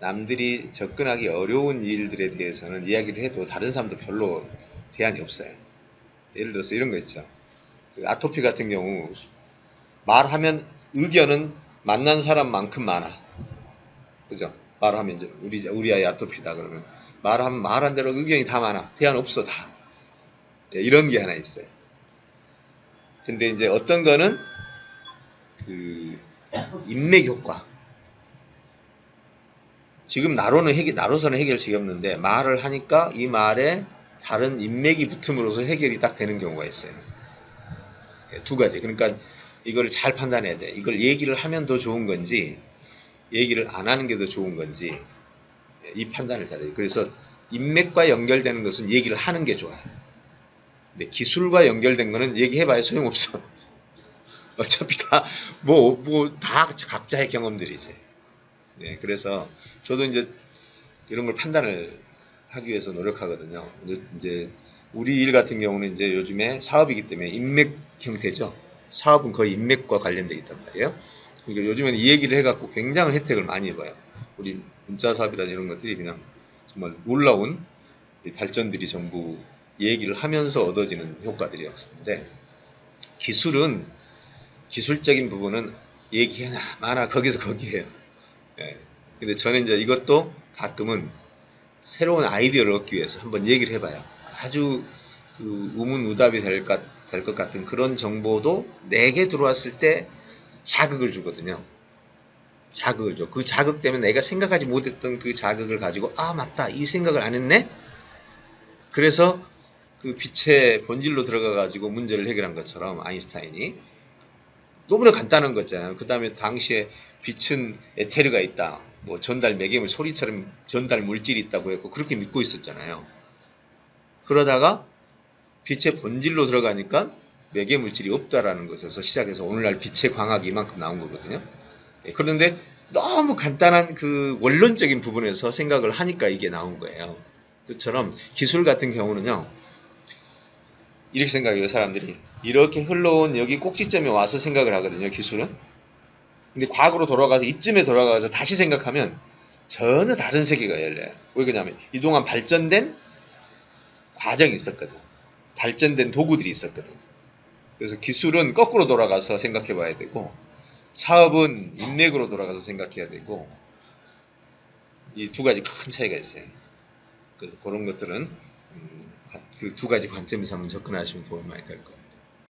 남들이 접근하기 어려운 일들에 대해서는 이야기를 해도 다른 사람도 별로 대안이 없어요. 예를 들어서 이런 거 있죠. 그 아토피 같은 경우 말하면 의견은 만난 사람만큼 많아. 그죠? 말하면 우리 우리 아이 아토피다 그러면 말하면 말한 대로 의견이 다 많아. 대안 없어 다. 예, 이런 게 하나 있어요. 근데 이제 어떤 거는 그 인맥 효과. 지금 나로는 해결, 나로서는 해결책이 없는데 말을 하니까 이 말에 다른 인맥이 붙음으로써 해결이 딱 되는 경우가 있어요. 예, 두 가지. 그러니까 이걸 잘 판단해야 돼. 이걸 얘기를 하면 더 좋은 건지 얘기를 안 하는 게 더 좋은 건지 예, 이 판단을 잘해요. 그래서 인맥과 연결되는 것은 얘기를 하는 게 좋아요. 근데 기술과 연결된 거는 얘기해봐야 소용없어. 어차피 다, 뭐, 뭐, 다 각자의 경험들이지. 네, 그래서 저도 이제 이런 걸 판단을 하기 위해서 노력하거든요. 이제 우리 일 같은 경우는 이제 요즘에 사업이기 때문에 인맥 형태죠. 사업은 거의 인맥과 관련돼 있단 말이에요. 그러니까 요즘에는 이 얘기를 해갖고 굉장한 혜택을 많이 봐요. 우리 문자 사업이라는 이런 것들이 그냥 정말 놀라운 이 발전들이 전부 이 얘기를 하면서 얻어지는 효과들이었는데 기술은 기술적인 부분은 얘기 하나 마나 거기서 거기에요. 예. 근데 저는 이제 이것도 가끔은 새로운 아이디어를 얻기 위해서 한번 얘기를 해봐요. 아주 그 우문우답이 될 것, 같은 그런 정보도 내게 들어왔을 때 자극을 주거든요. 자극을 줘. 그 자극 때문에 내가 생각하지 못했던 그 자극을 가지고 아 맞다 이 생각을 안 했네. 그래서 그 빛의 본질로 들어가 가지고 문제를 해결한 것처럼 아인슈타인이 너무나 간단한 거잖아요. 그 다음에 당시에 빛은 에테르가 있다. 뭐 전달 매개물 소리처럼 전달 물질이 있다고 했고 그렇게 믿고 있었잖아요. 그러다가 빛의 본질로 들어가니까 매개 물질이 없다라는 것에서 시작해서 오늘날 빛의 광학이 이만큼 나온 거거든요. 예, 그런데 너무 간단한 그 원론적인 부분에서 생각을 하니까 이게 나온 거예요. 그처럼 기술 같은 경우는요. 이렇게 생각해요, 사람들이. 이렇게 흘러온 여기 꼭지점에 와서 생각을 하거든요, 기술은. 근데 과거로 돌아가서 이쯤에 돌아가서 다시 생각하면 전혀 다른 세계가 열려요. 왜 그러냐면 이동안 발전된 과정이 있었거든. 발전된 도구들이 있었거든. 그래서 기술은 거꾸로 돌아가서 생각해 봐야 되고 사업은 인맥으로 돌아가서 생각해야 되고 이 두 가지 큰 차이가 있어요. 그래서 그런 것들은 음, 그 두 가지 관점에서 한번 접근하시면 도움이 많이 될 거예요.